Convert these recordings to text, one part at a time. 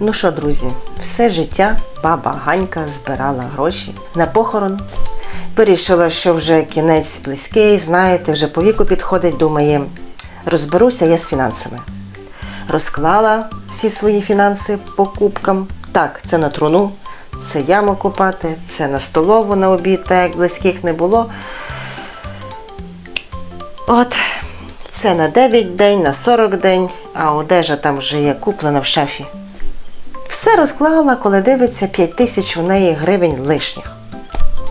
Ну що, друзі, все життя баба Ганька збирала гроші на похорон. Вирішила, що вже кінець близький, знаєте, вже по віку підходить, думає, розберуся я з фінансами. Розклала всі свої фінанси по кубкам. Так, це на труну, це яму купати, це на столову на обід, так як близьких не було. От, це на 9 день, на 40 день, а одежа там вже є куплена в шафі. Все розклала, коли дивиться 5 тисяч у неї гривень лишніх.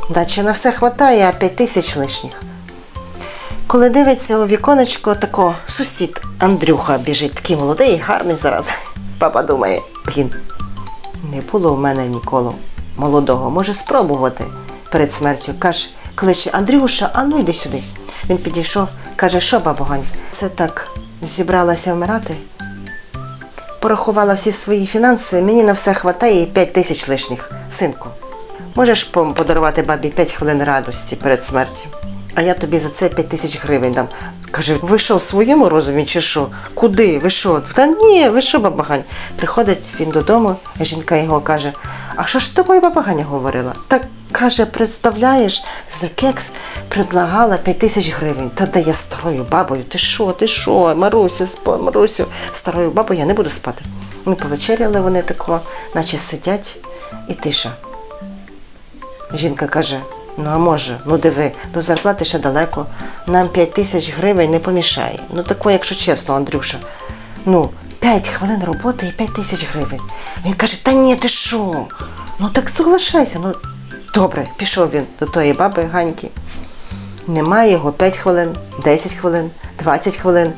Даче на все хватає, а 5 тисяч лишніх. Коли дивиться у віконечко, тако сусід Андрюха біжить, такий молодий, гарний зараз. Папа думає, блін, не було в мене ніколи молодого, може спробувати перед смертю. Каже, кличе Андрюша, а ну йди сюди. Він підійшов, каже, що бабо Гань, це так зібралася вмирати? Порахувала всі свої фінанси, мені на все хватає і 5 тисяч лишніх. Синку, можеш подарувати бабі 5 хвилин радості перед смертю? А я тобі за це 5 тисяч гривень дам. Каже, ви що, в своєму розумі чи що? Куди? Ви що? Та ні, ви що, баба Гань? Приходить він додому, жінка його каже: А що ж з тобою баба Ганя говорила? Так каже, представляєш, за кекс предлагала 5 тисяч гривень. Та де я старою бабою? Ти що, ти що, Марусю, спо- Марусю, старою бабою я не буду спати. Ну, повечеряли вони тако, наче сидять, і тиша. Жінка каже: ну а може, ну диви, до зарплати ще далеко. Нам 5 тисяч гривень не помішає. Ну тако, якщо чесно, Андрюша. Ну, 5 хвилин роботи і 5 тисяч гривень. Він каже: Та ні, ти що? Ну так соглашайся. Ну добре, пішов він до тої баби Ганьки. Немає його 5 хвилин, 10 хвилин, 20 хвилин,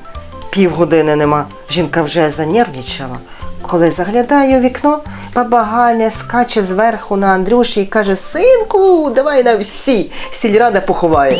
півгодини нема. Жінка вже занервничала. Коли заглядає у вікно, баба Ганя скаче зверху на Андрюші і каже: Синку, давай на всі, сільрада поховає.